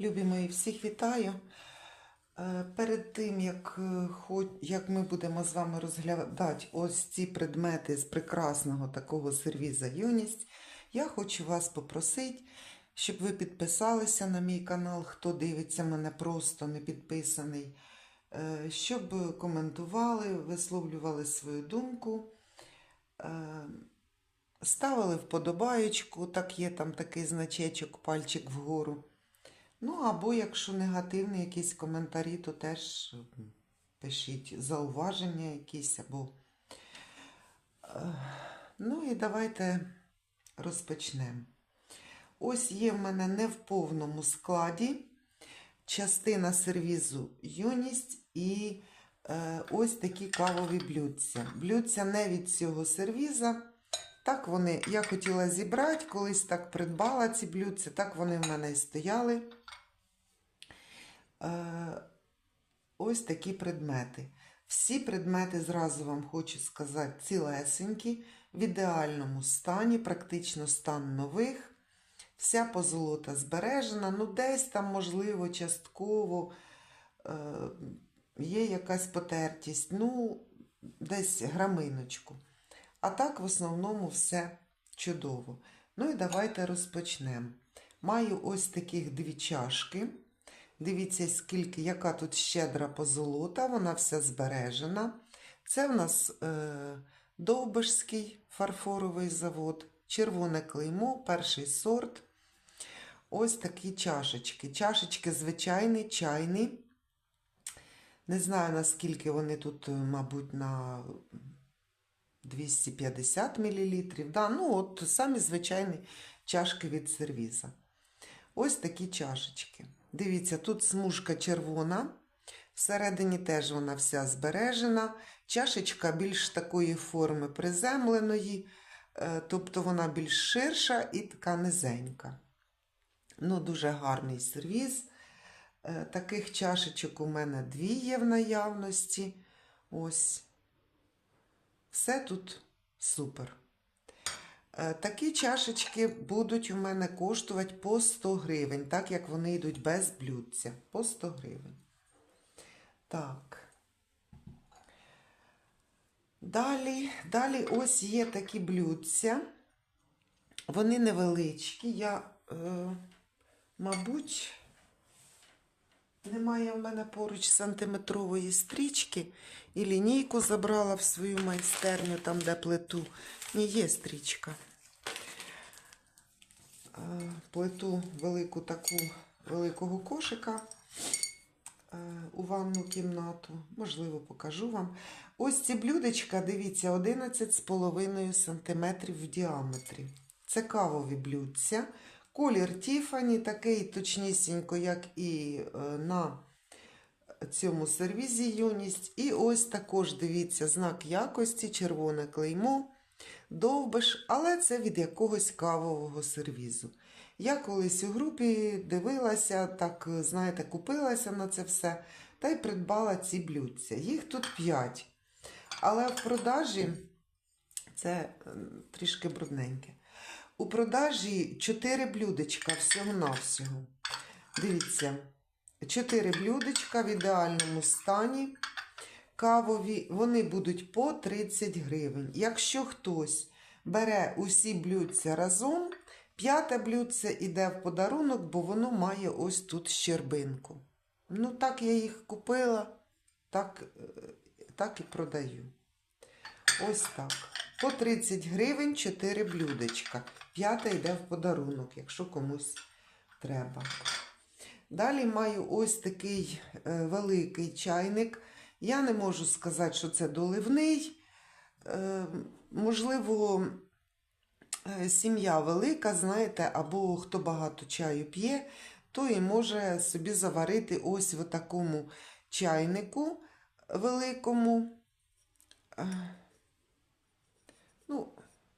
Любі мої, всіх вітаю. Е, Перед тим, як, е, як ми будемо з вами розглядати ось ці предмети з прекрасного такого сервіза Юність, я хочу вас попросити, щоб ви підписалися на мій канал, хто дивиться мене просто не підписаний, е, щоб коментували, висловлювали свою думку. Ставили вподобаєчку, так є там такий значечок, пальчик вгору. Ну, або якщо негативні якісь коментарі, то теж пишіть зауваження якісь або. Е, Ну і давайте розпочнемо. Ось є в мене не в повному складі частина сервізу юність і е, ось такі кавові блюдця. Блюдця не від цього сервіза. Так вони, я хотіла зібрати, колись так придбала ці блюдця, так вони в мене і стояли. Е, ось такі предмети. Всі предмети, зразу вам хочу сказати, цілесенькі, в ідеальному стані, практично стан нових. Вся позолота збережена, ну десь там, можливо, частково е, є якась потертість, ну, десь граминочку. А так, в основному, все чудово. Ну і давайте розпочнемо. Маю ось таких дві чашки. Дивіться, скільки, яка тут щедра позолота, вона вся збережена. Це в нас е, Довбишський фарфоровий завод, червоне клеймо, перший сорт. Ось такі чашечки. Чашечки звичайні, чайні. Не знаю, наскільки вони тут, е, мабуть, на 250 мл. Да, ну, от самі звичайні чашки від сервіза. Ось такі чашечки. Дивіться, тут смужка червона. Всередині теж вона вся збережена. Чашечка більш такої форми приземленої, е, тобто вона більш ширша і така низенька. Ну, дуже гарний сервіз. Е, Таких чашечок у мене дві є в наявності. Ось. Все тут супер. Е, Такі чашечки будуть у мене коштувати по 100 гривень, так як вони йдуть без блюдця. По 100 гривень. Так. Далі, далі ось є такі блюдця. Вони невеличкі. Я, е, мабуть, немає в мене поруч сантиметрової стрічки. І лінійку забрала в свою майстерню, там, де плиту. Ні, є стрічка. Е, Плиту велику таку великого кошика е, у ванну кімнату. Можливо, покажу вам. Ось ці блюдечка, дивіться, 11,5 см в діаметрі. Це кавові блюдця. Колір Тіфані, такий точнісінько, як і е, на цьому сервізі юність. І ось також дивіться знак якості, червоне клеймо, довбиш, але це від якогось кавового сервізу. Я колись у групі дивилася, так, знаєте, купилася на це все та й придбала ці блюдця. Їх тут 5. Але в продажі це трішки брудненьке. У продажі 4 блюдечка всього-навсього. Дивіться, 4 блюдечка в ідеальному стані. Кавові, вони будуть по 30 гривень. Якщо хтось бере усі блюдця разом, п'яте блюдце йде в подарунок, бо воно має ось тут щербинку. Ну, так я їх купила, так, е, так і продаю. Ось так. По 30 гривень 4 блюдечка. П'яте йде в подарунок, якщо комусь треба. Далі маю ось такий е, великий чайник. Я не можу сказати, що це доливний. Е, можливо, е, сім'я велика, знаєте, або хто багато чаю п'є, то і може собі заварити ось в такому чайнику великому. Ну,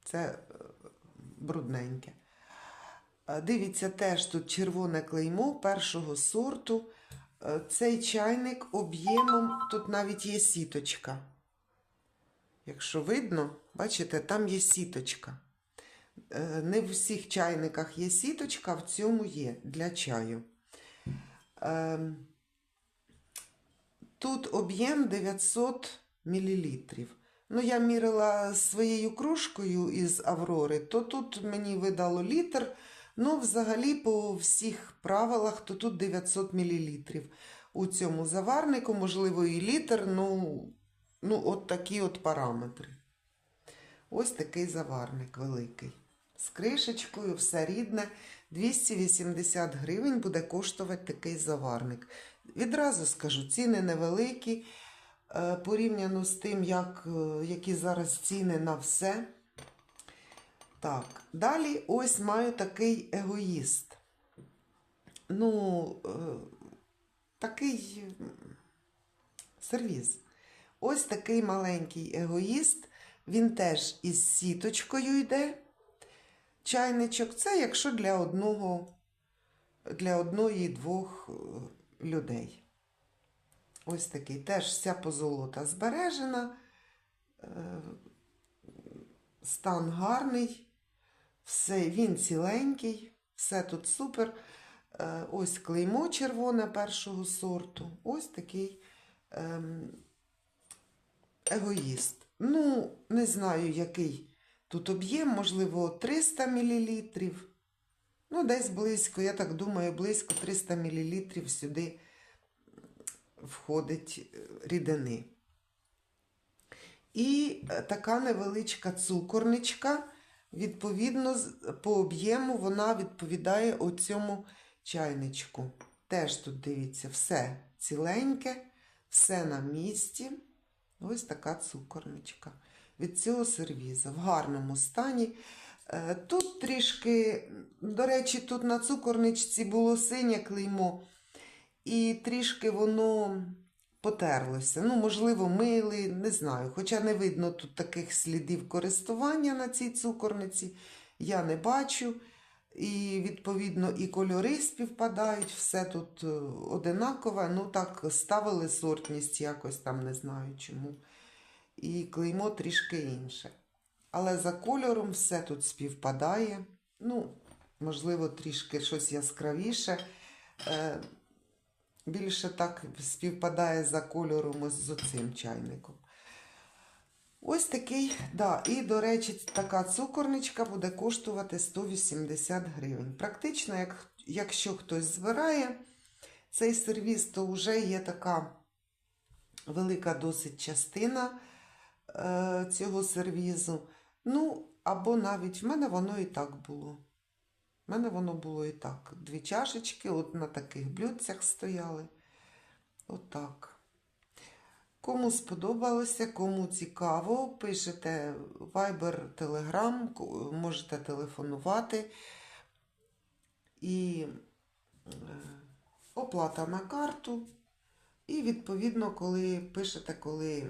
це брудненьке. Е, Дивіться, теж тут червоне клеймо першого сорту. Е, Цей чайник об'ємом, тут навіть є сіточка. Якщо видно, бачите, там є сіточка. Е, Не в всіх чайниках є сіточка, в цьому є для чаю. Ем, Тут об'єм 900 мл. Ну, я мірила своєю кружкою із Аврори, то тут мені видало літр. Ну, взагалі, по всіх правилах, то тут 900 мл. У цьому заварнику, можливо, і літр, ну, ну от такі от параметри. Ось такий заварник великий. З кришечкою, все рідне. 280 гривень буде коштувати такий заварник. Відразу скажу, ціни невеликі. Е, Порівняно з тим, як, е, які зараз ціни на все. Так, далі ось маю такий егоїст. Ну, е, такий сервіз. Ось такий маленький егоїст. Він теж із сіточкою йде. Чайничок. Це якщо для одного, для одної-двох людей. Ось такий. Теж вся позолота збережена. Е, Стан гарний. Все, він ціленький, все тут супер. Е, Ось клеймо червоне першого сорту. Ось такий ем, егоїст. Ну, не знаю, який тут об'єм, можливо, 300 мл. Ну, десь близько, я так думаю, близько 300 мл сюди входить е, рідини. І е, така невеличка цукорничка, відповідно, по об'єму вона відповідає оцьому чайничку. Теж тут дивіться, все ціленьке, все на місці. Ось така цукорничка. Від цього сервіза в гарному стані. Е, Тут трішки, до речі, тут на цукорничці було синє клеймо, і трішки воно потерлося. Ну, можливо, мили, не знаю. Хоча не видно тут таких слідів користування на цій цукорниці, я не бачу. І, відповідно, і кольори співпадають, все тут е, одинакове. Ну, так, ставили сортність якось там, не знаю чому. І клеймо трішки інше. Але за кольором все тут співпадає. Ну, можливо, трішки щось яскравіше. Більше так співпадає за кольором з оцим чайником. Ось такий, да, і, до речі, така цукорничка буде коштувати 180 гривень. Практично, як, якщо хтось збирає цей сервіс, то вже є така велика досить частина е, цього сервізу. Ну, або навіть в мене воно і так було. В мене воно було і так. Дві чашечки, от на таких блюдцях стояли. Отак. Кому сподобалося, кому цікаво, пишете Viber, Telegram, можете телефонувати. І е, оплата на карту. І відповідно, коли пишете, коли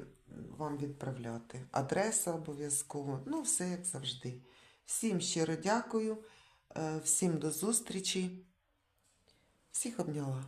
вам відправляти. Адреса обов'язково. Ну, все як завжди. Всім щиро дякую, всім до зустрічі. Всіх обняла.